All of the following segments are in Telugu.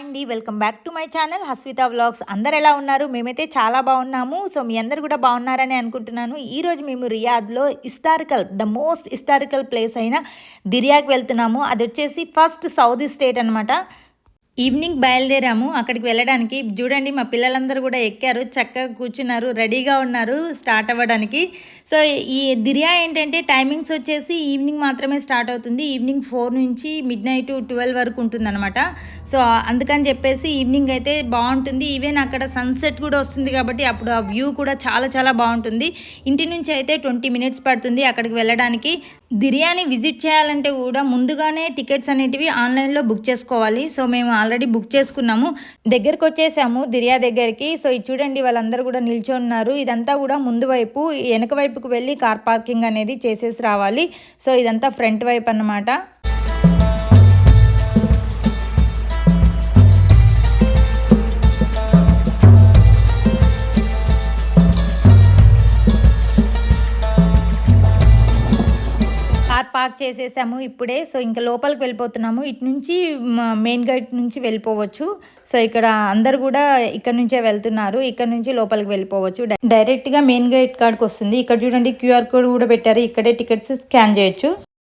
అండి. Welcome back to my channel Hasvitha vlogs. అందరు ఎలా ఉన్నారు? మేమైతే చాలా బాగున్నాము. సో మీ అందరు కూడా బాగున్నారని అనుకుంటున్నాను. ఈరోజు మేము రియాద్లో historical the most historical place అయిన దిరియాకి వెళ్తున్నాము. అది వచ్చేసి ఫస్ట్ సౌదీ స్టేట్ అనమాట ఈవినింగ్ బయలుదేరాము. అక్కడికి వెళ్ళడానికి చూడండి మా పిల్లలందరూ కూడా ఎక్కారు చక్కగా కూర్చున్నారు రెడీగా ఉన్నారు స్టార్ట్ అవ్వడానికి. సో ఈ దిరియా ఏంటంటే టైమింగ్స్ వచ్చేసి ఈవినింగ్ మాత్రమే స్టార్ట్ అవుతుంది. ఈవినింగ్ ఫోర్ నుంచి మిడ్ నైట్ ట్వెల్వ్ వరకు ఉంటుందన్నమాట. సో అందుకని చెప్పేసి ఈవినింగ్ అయితే బాగుంటుంది. ఈవెన్ అక్కడ సన్సెట్ కూడా వస్తుంది కాబట్టి అప్పుడు ఆ వ్యూ కూడా చాలా చాలా బాగుంటుంది. ఇంటి నుంచి అయితే ట్వంటీ మినిట్స్ పడుతుంది అక్కడికి వెళ్ళడానికి. దిరియాని విజిట్ చేయాలంటే కూడా ముందుగానే టికెట్స్ అనేటివి ఆన్లైన్లో బుక్ చేసుకోవాలి. సో మేము ఆల్రెడీ బుక్ చేసుకున్నాము. దగ్గరకు వచ్చేసాము దిరియా దగ్గరికి. సో ఇది చూడండి వాళ్ళందరూ కూడా నిల్చొని ఉన్నారు. ఇదంతా కూడా ముందు వైపు వెనక వైపుకు వెళ్ళి కార్ పార్కింగ్ అనేది చేసేసి రావాలి. సో ఇదంతా ఫ్రంట్ వైపు అన్నమాట. పార్క్ చేసేసాము ఇప్పుడే. సో ఇంకా లోపలికి వెళ్ళిపోతున్నాము. ఇటు నుంచి మెయిన్ గేట్ నుంచి వెళ్ళిపోవచ్చు. సో ఇక్కడ అందరు కూడా ఇక్కడ నుంచే వెళ్తున్నారు. ఇక్కడ నుంచి లోపలికి వెళ్ళిపోవచ్చు. డైరెక్ట్గా మెయిన్ గేట్ కార్డ్కి వస్తుంది. ఇక్కడ చూడండి క్యూఆర్ కోడ్ కూడా పెట్టారు. ఇక్కడే టికెట్స్ స్కాన్ చేయొచ్చు.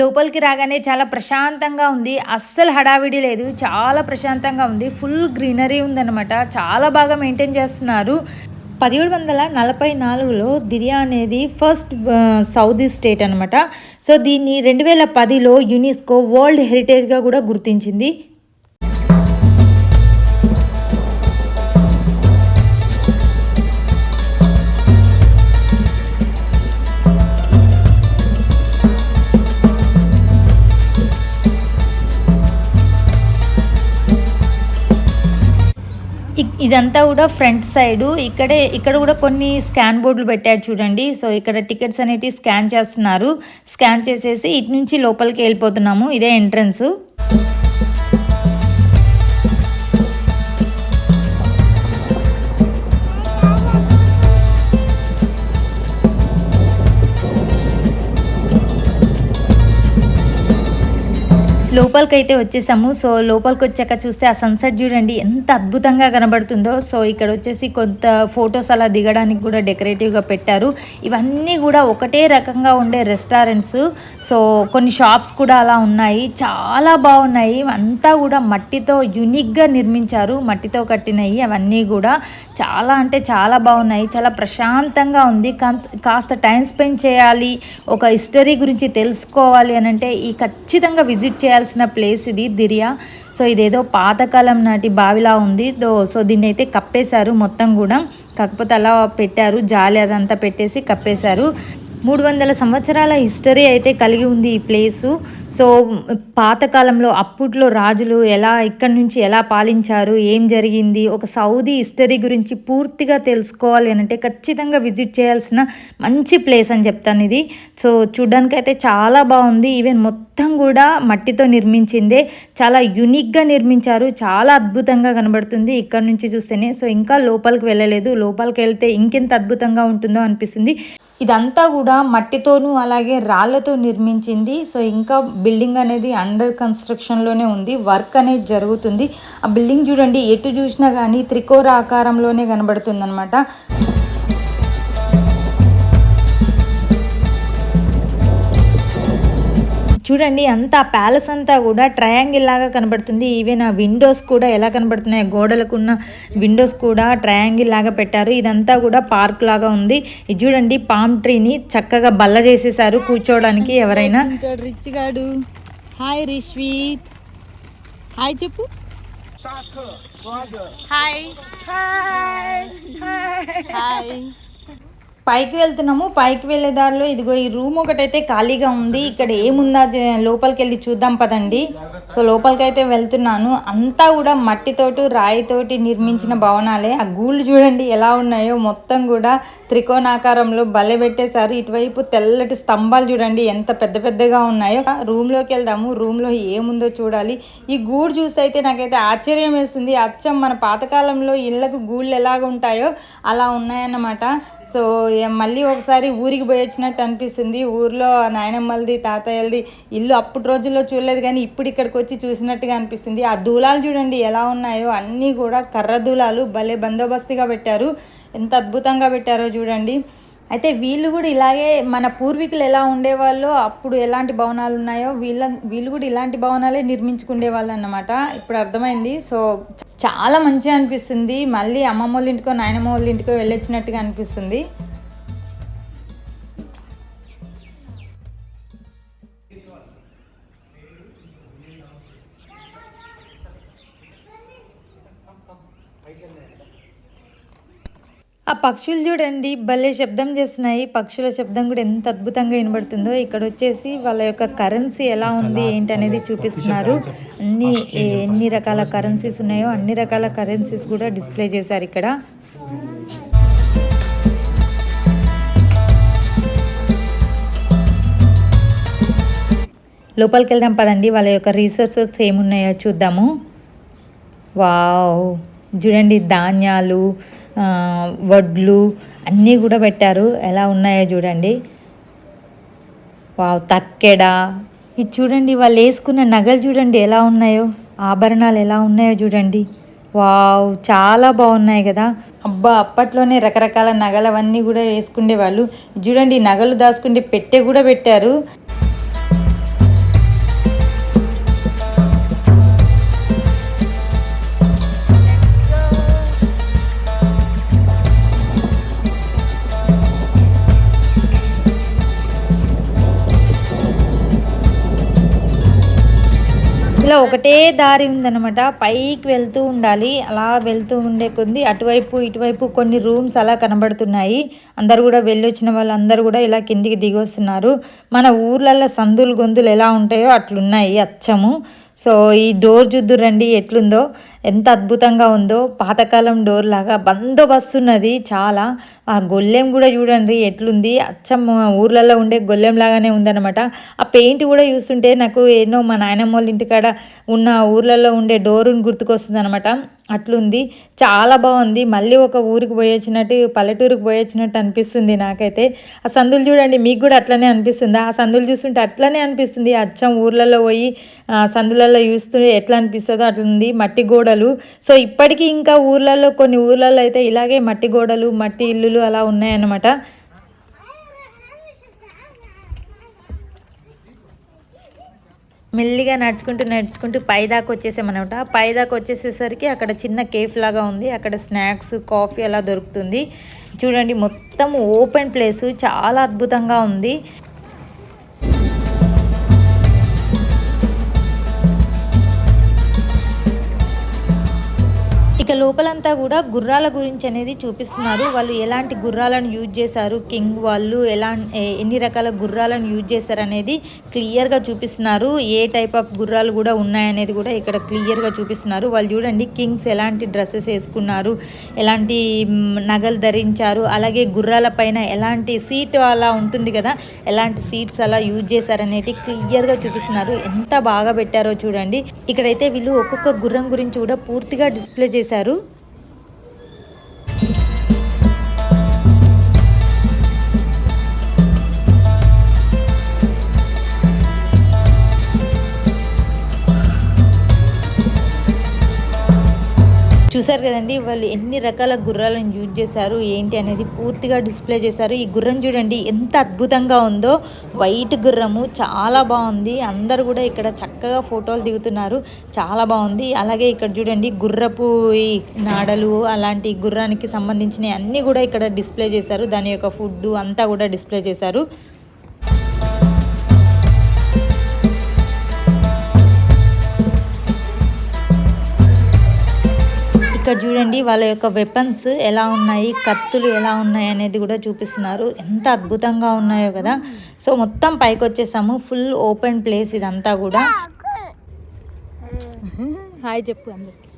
లోపలికి రాగానే చాలా ప్రశాంతంగా ఉంది. అస్సలు హడావిడి లేదు. చాలా ప్రశాంతంగా ఉంది. ఫుల్ గ్రీనరీ ఉందన్నమాట. చాలా బాగా మెయింటైన్ చేస్తున్నారు. పదిహేడు వందల నలభై నాలుగులో దిరియా అనేది ఫస్ట్ సౌదీ స్టేట్ అనమాట సో దీన్ని రెండు వేల పదిలో యునెస్కో వరల్డ్ హెరిటేజ్గా కూడా గుర్తించింది. ఇదంతా కూడా ఫ్రంట్ సైడ్. ఇక్కడే ఇక్కడ కూడా కొన్ని స్కాన్ బోర్డులు పెట్టారు చూడండి. సో ఇక్కడ టికెట్స్ అనేటివి స్కాన్ చేస్తున్నారు. స్కాన్ చేసేసి ఇటు నుంచి లోపలికి వెళ్ళిపోతున్నాము. ఇదే ఎంట్రన్స్. లోపలికైతే వచ్చేసాము. సో లోపలికి వచ్చాక చూస్తే ఆ సన్సెట్ చూడండి ఎంత అద్భుతంగా కనబడుతుందో. సో ఇక్కడ వచ్చేసి కొంత ఫొటోస్ అలా దిగడానికి కూడా డెకరేటివ్గా పెట్టారు. ఇవన్నీ కూడా ఒకటే రకంగా ఉండే రెస్టారెంట్స్ సో కొన్ని షాప్స్ కూడా అలా ఉన్నాయి. చాలా బాగున్నాయి. అంతా కూడా మట్టితో యునిక్గా నిర్మించారు. మట్టితో కట్టినవి అవన్నీ కూడా. చాలా అంటే చాలా బాగున్నాయి. చాలా ప్రశాంతంగా ఉంది. కాస్త టైం స్పెండ్ చేయాలి. ఒక హిస్టరీ గురించి తెలుసుకోవాలి అని అంటే ఈ ఖచ్చితంగా విజిట్ చేయాల్సిన ప్లేస్ ఇది దిరియా. సో ఇదేదో పాతకాలం నాటి బావిలా ఉంది. దో సో దీన్ని అయితే కప్పేశారు మొత్తం కూడా. కాకపోతే అలా పెట్టారు జాలి అదంతా పెట్టేసి కప్పేశారు. మూడు వందల సంవత్సరాల హిస్టరీ అయితే కలిగి ఉంది ఈ ప్లేసు. సో పాతకాలంలో అప్పట్లో రాజులు ఎలా ఇక్కడి నుంచి ఎలా పాలించారు ఏం జరిగింది ఒక సౌదీ హిస్టరీ గురించి పూర్తిగా తెలుసుకోవాలి అని అంటే ఖచ్చితంగా విజిట్ చేయాల్సిన మంచి ప్లేస్ అని చెప్తాను ఇది. సో చూడ్డానికి అయితే చాలా బాగుంది. ఈవెన్ మొత్తం కూడా మట్టితో నిర్మించిందే. చాలా యునిక్గా నిర్మించారు. చాలా అద్భుతంగా కనబడుతుంది ఇక్కడ నుంచి చూస్తేనే. సో ఇంకా లోపలికి వెళ్ళలేదు. లోపలికి వెళ్తే ఇంకెంత అద్భుతంగా ఉంటుందో అనిపిస్తుంది. ఇదంతా కూడా మట్టితోనూ అలాగే రాళ్ళతో నిర్మించింది. సో ఇంకా బిల్డింగ్ అనేది అండర్ కన్స్ట్రక్షన్లోనే ఉంది. వర్క్ అనేది జరుగుతుంది. ఆ బిల్డింగ్ చూడండి ఎటు చూసినా కానీ త్రికోర ఆకారంలోనే కనబడుతుంది అనమాట చూడండి అంతా ప్యాలెస్ అంతా కూడా ట్రయాంగిల్ లాగా కనబడుతుంది. ఈవెన్ ఆ విండోస్ కూడా ఎలా కనబడుతున్నాయి గోడలకు ఉన్న విండోస్ కూడా ట్రయాంగిల్ లాగా పెట్టారు. ఇదంతా కూడా పార్క్ లాగా ఉంది. ఇది చూడండి పామ్ ట్రీని చక్కగా బల్ల చేసేసారు కూర్చోవడానికి ఎవరైనా. రిచ్ గాడు హాయ్ రిష్వీత్. హాయ్ చెప్పు. హాయ్. హాయ్. పైకి వెళ్తున్నాము. పైకి వెళ్ళే దారిలో ఇదిగో ఈ రూమ్ ఒకటైతే ఖాళీగా ఉంది. ఇక్కడ ఏముందా లోపలికి వెళ్ళి చూద్దాం పదండి. సో లోపలికి అయితే వెళ్తున్నాను. అంతా కూడా మట్టితోటి రాయితోటి నిర్మించిన భవనాలే. ఆ గూళ్ళు చూడండి ఎలా ఉన్నాయో. మొత్తం కూడా త్రికోణాకారంలో బలె పెట్టేశారు. ఇటువైపు తెల్లటి స్తంభాలు చూడండి ఎంత పెద్ద పెద్దగా ఉన్నాయో. రూమ్లోకి వెళ్దాము. రూమ్లో ఏముందో చూడాలి. ఈ గూడు చూసి అయితే నాకైతే ఆశ్చర్యం వేస్తుంది. అచ్చం మన పాతకాలంలో ఇళ్ళకు గూళ్ళు ఎలాగ ఉంటాయో అలా ఉన్నాయన్నమాట. సో మళ్ళీ ఒకసారి ఊరికి పోయి వచ్చినట్టు అనిపిస్తుంది. ఊర్లో నాయనమ్మలది తాతయ్యలది ఇల్లు అప్పటి రోజుల్లో చూడలేదు కానీ ఇప్పుడు ఇక్కడికి వచ్చి చూసినట్టుగా అనిపిస్తుంది. ఆ దూలాలు చూడండి ఎలా ఉన్నాయో. అన్నీ కూడా కర్ర దూలాలు భలే బందోబస్తుగా పెట్టారు. ఎంత అద్భుతంగా పెట్టారో చూడండి. అయితే వీళ్ళు కూడా ఇలాగే మన పూర్వీకులు ఎలా ఉండేవాళ్ళో అప్పుడు ఎలాంటి భవనాలు ఉన్నాయో వీళ్ళ వీళ్ళు కూడా ఇలాంటి భవనాలే నిర్మించుకునే వాళ్ళు అన్నమాట. ఇప్పుడు అర్థమైంది. సో చాలా మంచిగా అనిపిస్తుంది. మళ్ళీ అమ్మమ్మ వాళ్ళ ఇంటికో నాయనమ్మ వాళ్ళ ఇంటికో వెళ్ళొచ్చినట్టుగా అనిపిస్తుంది. ఆ పక్షులు చూడండి భలే శబ్దం చేస్తున్నాయి. పక్షుల శబ్దం కూడా ఎంత అద్భుతంగా వినబడుతుందో. ఇక్కడ వచ్చేసి వాళ్ళ యొక్క కరెన్సీ ఎలా ఉంది ఏంటి అనేది చూపిస్తున్నారు. అన్ని ఎన్ని రకాల కరెన్సీస్ ఉన్నాయో అన్ని రకాల కరెన్సీస్ కూడా డిస్ప్లే చేశారు ఇక్కడ. లోపలికి వెళ్దాం పదండి. వాళ్ళ యొక్క రీసోర్సెస్ ఏమున్నాయో చూద్దాము. వావ్! చూడండి ధాన్యాలు వడ్లు అన్నీ కూడా పెట్టారు. ఎలా ఉన్నాయో చూడండి. వావ్ తక్కెడ. ఇది చూడండి వాళ్ళు వేసుకున్న నగలు చూడండి ఎలా ఉన్నాయో. ఆభరణాలు ఎలా ఉన్నాయో చూడండి. వావ్ చాలా బాగున్నాయి కదా. అబ్బా అప్పట్లోనే రకరకాల నగలు అవన్నీ కూడా వేసుకునే వాళ్ళు చూడండి నగలు దాచుకుంటే పెట్టె కూడా పెట్టారు. ఇలా ఒకటే దారి ఉందన్నమాట. పైకి వెళ్తూ ఉండాలి. అలా వెళ్తూ ఉండే కొద్ది అటువైపు ఇటువైపు కొన్ని రూమ్స్ అలా కనబడుతున్నాయి. అందరు కూడా వెళ్ళొచ్చిన వాళ్ళందరూ కూడా ఇలా కిందికి దిగి వస్తున్నారు మన ఊర్లలో సందులు గొంతులు ఎలా ఉంటాయో అట్లున్నాయి అచ్చము. సో ఈ డోర్ చూద్దురండి ఎట్లుందో ఎంత అద్భుతంగా ఉందో. పాతకాలం డోర్ లాగా బందోబస్తు ఉన్నది చాలా. ఆ గొల్లెం కూడా చూడండి ఎట్లుంది. అచ్చం ఊర్లలో ఉండే గొల్లెం లాగానే ఉందన్నమాట. ఆ పెయింట్ కూడా చూస్తుంటే నాకు ఎన్నో మా నాయనమ్మ వాళ్ళ ఇంటికాడ ఉన్న ఊర్లలో ఉండే డోరుని గుర్తుకొస్తుంది అనమాట అట్లుంది. చాలా బాగుంది. మళ్ళీ ఒక ఊరికి పోయొచ్చినట్టు పల్లెటూరుకి పోయొచ్చినట్టు అనిపిస్తుంది నాకైతే. ఆ సందులు చూడండి మీకు కూడా అట్లనే అనిపిస్తుందా? ఆ సందులు చూస్తుంటే అట్లనే అనిపిస్తుంది. అచ్చం ఊర్లలో పోయి సందులలో చూస్తుంటే ఎట్లా అనిపిస్తుందో అట్లుంది. మట్టి గోడలు. సో ఇప్పటికీ ఇంకా ఊర్లలో కొన్ని ఊర్లలో అయితే ఇలాగే మట్టి గోడలు మట్టి ఇల్లులు అలా ఉన్నాయన్నమాట. మెల్లిగా నడుచుకుంటూ నడుచుకుంటూ పైదాకా వచ్చేసామన్నమాట. పైదాకా వచ్చేసేసరికి అక్కడ చిన్న కేఫ్ లాగా ఉంది. అక్కడ స్నాక్స్ కాఫీ అలా దొరుకుతుంది. చూడండి మొత్తం ఓపెన్ ప్లేస్. చాలా అద్భుతంగా ఉంది. ఇక లోపలంతా కూడా గుర్రాల గురించి అనేది చూపిస్తున్నారు. వాళ్ళు ఎలాంటి గుర్రాలను యూజ్ చేశారు? కింగ్ వాళ్ళు ఎలా ఎన్ని రకాల గుర్రాలను యూజ్ చేశారు అనేది క్లియర్గా చూపిస్తున్నారు. ఏ టైప్ ఆఫ్ గుర్రాలు కూడా ఉన్నాయనేది కూడా ఇక్కడ క్లియర్గా చూపిస్తున్నారు. వాళ్ళు చూడండి కింగ్స్ ఎలాంటి డ్రెస్సెస్ వేసుకున్నారు? ఎలాంటి నగలు ధరించారు? అలాగే గుర్రాల పైన ఎలాంటి సీట్ అలా ఉంటుంది కదా ఎలాంటి సీట్స్ అలా యూజ్ చేశారనేది క్లియర్గా చూపిస్తున్నారు. ఎంత బాగా పెట్టారో చూడండి. ఇక్కడైతే వీళ్ళు ఒక్కొక్క గుర్రం గురించి కూడా పూర్తిగా డిస్ప్లే చేశారు. చేశారు చూసారు కదండి వాళ్ళు ఎన్ని రకాల గుర్రాలను యూజ్ చేశారు ఏంటి అనేది పూర్తిగా డిస్ప్లే చేశారు. ఈ గుర్రం చూడండి ఎంత అద్భుతంగా ఉందో. వైట్ గుర్రము చాలా బాగుంది. అందరు కూడా ఇక్కడ చక్కగా ఫోటోలు దిగుతున్నారు. చాలా బాగుంది. అలాగే ఇక్కడ చూడండి గుర్రపు నాడలు అలాంటి గుర్రానికి సంబంధించిన అన్నీ కూడా ఇక్కడ డిస్ప్లే చేశారు. దాని యొక్క ఫుడ్ అంతా కూడా డిస్ప్లే చేశారు. ఇక్కడ చూడండి వాళ్ళ యొక్క వెపన్స్ ఎలా ఉన్నాయి కత్తులు ఎలా ఉన్నాయి అనేది కూడా చూపిస్తున్నారు. ఎంత అద్భుతంగా ఉన్నాయో కదా. సో మొత్తం పైకి వచ్చేసాము. ఫుల్ ఓపెన్ ప్లేస్ ఇదంతా కూడా. హాయ్ చెప్పు అందరికి.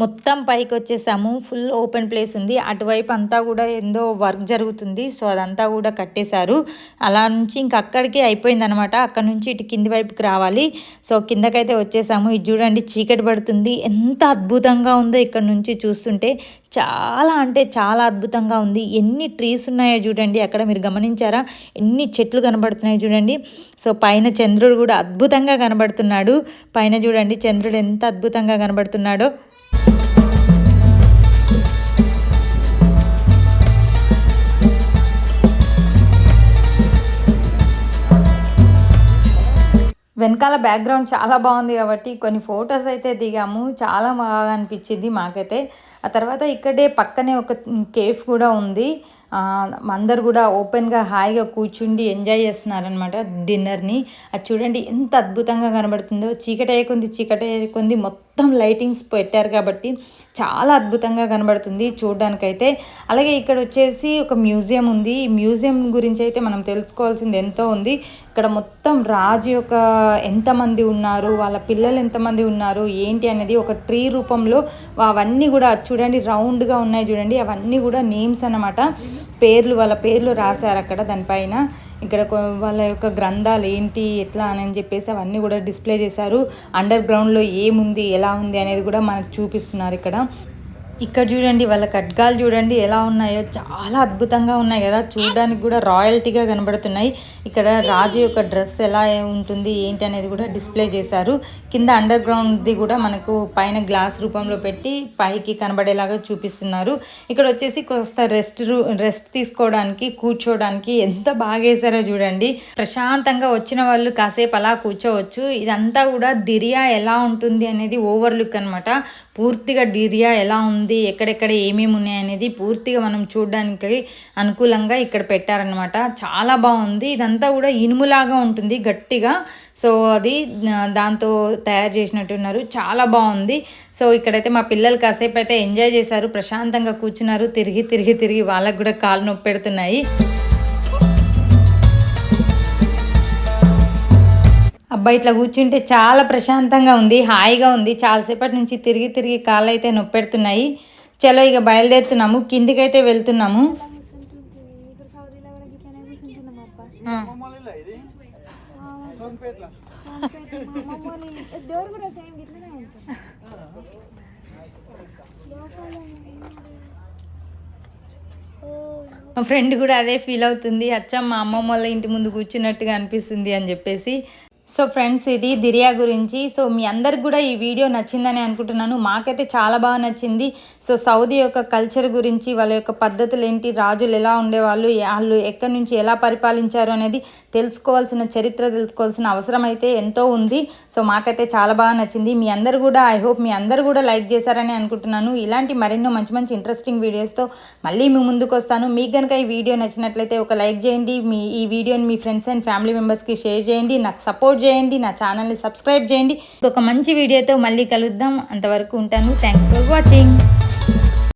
మొత్తం పైకి వచ్చేసాము. ఫుల్ ఓపెన్ ప్లేస్ ఉంది. అటువైపు అంతా కూడా ఏందో వర్క్ జరుగుతుంది. సో అదంతా కూడా కట్టేశారు. అలా నుంచి ఇంక అక్కడికి అయిపోయింది అనమాట అక్కడ నుంచి ఇటు కింది వైపుకి రావాలి. సో కిందకైతే వచ్చేసాము. ఇది చూడండి చీకటి పడుతుంది. ఎంత అద్భుతంగా ఉందో ఇక్కడ నుంచి చూస్తుంటే. చాలా అంటే చాలా అద్భుతంగా ఉంది. ఎన్ని ట్రీస్ ఉన్నాయో చూడండి. అక్కడ మీరు గమనించారా? ఎన్ని చెట్లు కనబడుతున్నాయి చూడండి. సో పైన చంద్రుడు కూడా అద్భుతంగా కనబడుతున్నాడు. పైన చూడండి చంద్రుడు ఎంత అద్భుతంగా కనబడుతున్నాడో. వెనకాల బ్యాక్గ్రౌండ్ చాలా బాగుంది కాబట్టి కొన్ని ఫొటోస్ అయితే దిగాము. చాలా బాగా అనిపించింది మాకైతే. ఆ తర్వాత ఇక్కడే పక్కనే ఒక కేఫ్ కూడా ఉంది. అందరు కూడా ఓపెన్గా హాయిగా కూర్చుండి ఎంజాయ్ చేస్తున్నారనమాట డిన్నర్ని. అది చూడండి ఎంత అద్భుతంగా కనబడుతుందో. చీకటి అయ్యకుంది చీకటి అయ్యకుంది మొత్తం లైటింగ్స్ పెట్టారు కాబట్టి చాలా అద్భుతంగా కనబడుతుంది చూడడానికైతే. అలాగే ఇక్కడ వచ్చేసి ఒక మ్యూజియం ఉంది. ఈ మ్యూజియం గురించి అయితే మనం తెలుసుకోవాల్సింది ఎంతో ఉంది. ఇక్కడ మొత్తం రాజు యొక్క ఎంతమంది ఉన్నారు వాళ్ళ పిల్లలు ఎంతమంది ఉన్నారు ఏంటి అనేది ఒక ట్రీ రూపంలో అవన్నీ కూడా చూడండి రౌండ్గా ఉన్నాయి చూడండి అవన్నీ కూడా నేమ్స్ అన్నమాట. పేర్లు వాళ్ళ పేర్లు రాశారు అక్కడ దానిపైన ఇక్కడ వాళ్ళ యొక్క గ్రంథాలు ఏంటి ఎట్లా అని చెప్పేసి అవన్నీ కూడా డిస్ప్లే చేశారు. అండర్ గ్రౌండ్లో ఏముంది ఎలా ఉంది అనేది కూడా మనకు చూపిస్తున్నారు ఇక్కడ. ఇక్కడ చూడండి వాళ్ళ ఖడ్గాలు చూడండి ఎలా ఉన్నాయో చాలా అద్భుతంగా ఉన్నాయి కదా. చూడడానికి కూడా రాయల్టీగా కనబడుతున్నాయి. ఇక్కడ రాజు యొక్క డ్రెస్ ఎలా ఉంటుంది ఏంటి అనేది కూడా డిస్ప్లే చేశారు. కింద అండర్ గ్రౌండ్ది కూడా మనకు పైన గ్లాస్ రూపంలో పెట్టి పైకి కనబడేలాగా చూపిస్తున్నారు. ఇక్కడ వచ్చేసి కొంత రెస్ట్ రూ రెస్ట్ తీసుకోవడానికి కూర్చోవడానికి ఎంత బాగా వేసారో చూడండి. ప్రశాంతంగా వచ్చిన వాళ్ళు కాసేపు అలా కూర్చోవచ్చు. ఇదంతా కూడా దిరియా ఎలా ఉంటుంది అనేది ఓవర్ లుక్ అనమాట పూర్తిగా దిరియా ఎలా ఉంది ఎక్కడెక్కడ ఏమేమి ఉన్నాయనేది పూర్తిగా మనం చూడడానికి అనుకూలంగా ఇక్కడ పెట్టారనమాట చాలా బాగుంది. ఇదంతా కూడా ఇనుములాగా ఉంటుంది గట్టిగా. సో అది దాంతో తయారు చేసినట్టున్నారు చాలా బాగుంది. సో ఇక్కడైతే మా పిల్లలు కాసేపు అయితే ఎంజాయ్ చేశారు ప్రశాంతంగా కూర్చున్నారు తిరిగి తిరిగి తిరిగి వాళ్ళకు కూడా కాలు నొప్పి పెడుతున్నాయి. అబ్బాయి ఇట్లా కూర్చుంటే చాలా ప్రశాంతంగా ఉంది హాయిగా ఉంది. చాలాసేపటి నుంచి తిరిగి తిరిగి కాళ్ళు అయితే నొప్పెడుతున్నాయి. చలో ఇక బయలుదేరుతున్నాము. కిందికైతే వెళ్తున్నాము. మా ఫ్రెండ్ కూడా అదే ఫీల్ అవుతుంది. అచ్చం మా అమ్మమ్మ వాళ్ళ ఇంటి ముందు కూర్చున్నట్టుగా అనిపిస్తుంది అని చెప్పేసి సో ఫ్రెండ్స్ ఇది దిరియా గురించి. సో మీ అందరికి కూడా ఈ వీడియో నచ్చిందని అనుకుంటున్నాను. మాకైతే చాలా బాగా నచ్చింది. సో సౌదీ యొక్క కల్చర్ గురించి వాళ్ళ యొక్క పద్ధతులు ఏంటి రాజులు ఎలా ఉండేవాళ్ళు వాళ్ళు ఎక్కడి నుంచి ఎలా పరిపాలించారు అనేది తెలుసుకోవాల్సిన చరిత్ర తెలుసుకోవాల్సిన అవసరం అయితే ఎంతో ఉంది. సో మాకైతే చాలా బాగా నచ్చింది. మీ అందరు కూడా ఐ హోప్ మీ అందరు కూడా లైక్ చేశారని అనుకుంటున్నాను. ఇలాంటి మరెన్నో మంచి మంచి ఇంట్రెస్టింగ్ వీడియోస్తో మళ్ళీ మీ ముందుకు వస్తాను. మీకు కనుక ఈ వీడియో నచ్చినట్లయితే ఒక లైక్ చేయండి. మీ ఈ వీడియోని మీ ఫ్రెండ్స్ అండ్ ఫ్యామిలీ మెంబర్స్కి షేర్ చేయండి. నాకు సపోర్ట్ సపోర్ట్ చేయండి నా ఛానల్ని సబ్స్క్రైబ్ చేయండి. ఒక మంచి వీడియోతో మళ్ళీ కలుద్దాం. అంతవరకు ఉంటాను. Thanks for watching